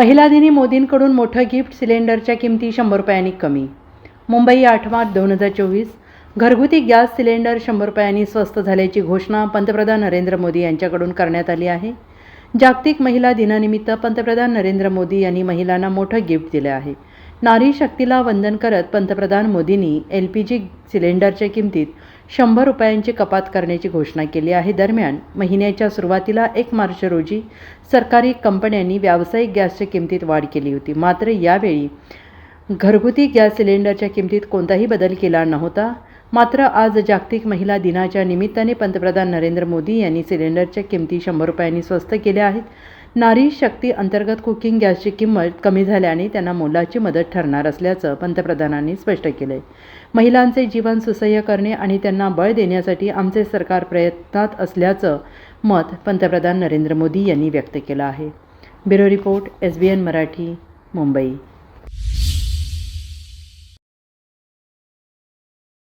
महिला दिनी मोदींकडून मोठं गिफ्ट सिलेंडरच्या किमती शंभर रुपयांनी कमी. मुंबई आठ मार्च दोन हजार चोवीस घरगुती गॅस सिलेंडर शंभर रुपयांनी स्वस्त झाल्याची घोषणा पंतप्रधान नरेंद्र मोदी यांच्याकडून करण्यात आली आहे. जागतिक महिला दिनानिमित्त पंतप्रधान नरेंद्र मोदी यांनी महिलांना मोठं गिफ्ट दिलं आहे. नारी शक्तीला वंदन करत पंतप्रधान मोदींनी एल पी जी सिलेंडरच्या किमतीत शंभर रुपयांची कपात करण्याची घोषणा केली आहे. दरम्यान महिन्याच्या सुरुवातीला एक मार्च रोजी सरकारी कंपन्यांनी व्यावसायिक गॅसच्या किमतीत वाढ केली होती. मात्र यावेळी घरगुती गॅस सिलेंडरच्या किमतीत कोणताही बदल केला नव्हता. मात्र आज जागतिक महिला दिनाच्या निमित्ताने पंतप्रधान नरेंद्र मोदी यांनी सिलेंडरच्या किमती शंभर रुपयांनी स्वस्त केल्या आहेत. नारी शक्ती अंतर्गत कुकिंग गॅसची किंमत कमी झाल्याने त्यांना मोलाची मदत ठरणार असल्याचं पंतप्रधानांनी स्पष्ट केलं आहे महिलांचे जीवन सुसह्य करणे आणि त्यांना बळ देण्यासाठी आमचे सरकार प्रयत्नात असल्याचं मत पंतप्रधान नरेंद्र मोदी यांनी व्यक्त केलं आहे. Bureau report S B N Marathi Mumbai.